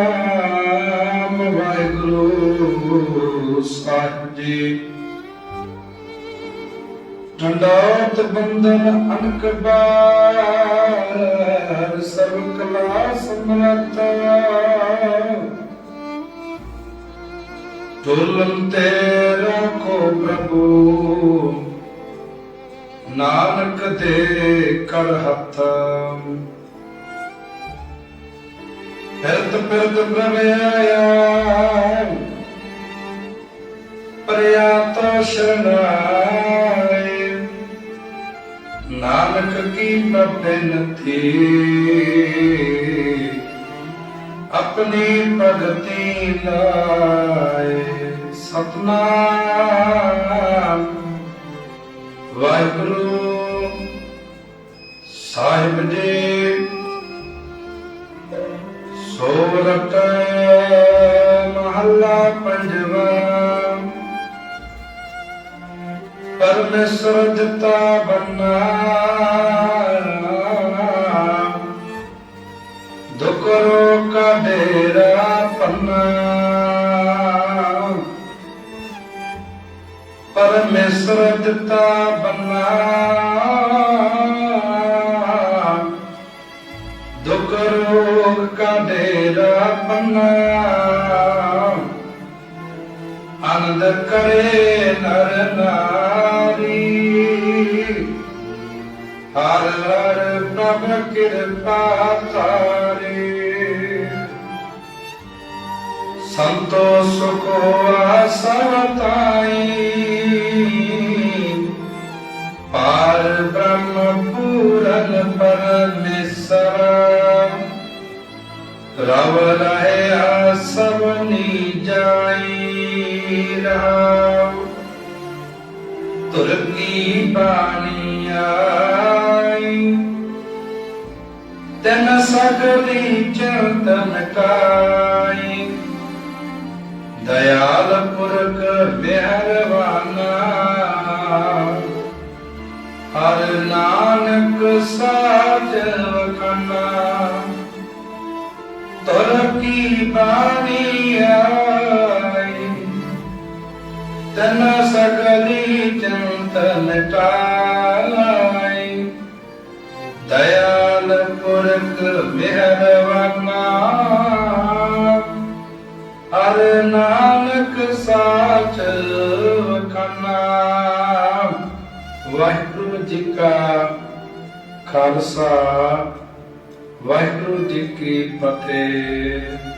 ਨਾਮ ਵਾਹਿਗੁਰੂ ਸਾਹਿਬ ਠੰਡਾਤ ਬੰਦਨ ਅਨਕ ਸਰਵ ਕਲਾ ਸਮਰੱਥ ਤੁਲਨ ਤੇ ਰੱਖੋ ਪ੍ਰਭੂ। ਨਾਨਕ ਦੇ ਕਰ ਹੱਥ ਫਿਰਤ ਫਿਰਤ ਪ੍ਰਭ ਆਇਆ ਸ਼ਰਨਾਏ। ਨਾਨਕ ਕੀ ਬਬਨਤੀ ਆਪਣੀ ਭਗਤੀ ਲਾਏ। ਸਤਨਾਮ। ਵਾਹਿਗੁਰੂ ਸਾਹਿਬ ਜੀ। ਸੋਰਠ ਮਹੱਲਾ ਪੰਜਵਾ। ਪਰਮੇਸ਼ਰ ਦਿੱਤਾ ਬੰਨਾ। ਦੁਖ ਰੋਕਾ ਡੇਰਾ ਪੰਨਾ। ਪਰਮੇਸ਼ਰ ਦਿੱਤਾ ਬੰਨਾ। ਡੇਰਾ ਪੰਨਾ ਆਨੰਦ ਕਰੇ ਨਰ ਨਾਰੀ। ਹਰ ਹਰ ਪ੍ਰਭ ਕਿਰਪਾ ਤਾਰੇ। ਸੰਤੋ ਸੁਖੋ ਆਸਵਤਾਈ ਪਾਰ ਰਵ ਰਹਿਆ ਸਭਨੀ ਜਾਈ ਰਹਾਉ ਤੁਰ ਕੀ ਬਾਣੀ ਆਈ। ਤਨ ਸਗਲੀ ਚਰਤਨ ਕਾਈ ਬਾਣੀ ਆਈ। ਤਨ ਸਗਲੀ ਚੰਤਨ ਕਾਈ ਦਇਆਲ ਪੁਰਖ ਮਿਹਰਬਾਨਾ ਹਰ ਨਾਨਕ ਸਾਚ ਵਖਨਾ। ਵਾਹਿਗੁਰੂ ਜੀ ਕਾ ਖਾਲਸਾ। ਵਾਹਿਗੁਰੂ ਜੀ ਕੀ ਫਤਿਹ।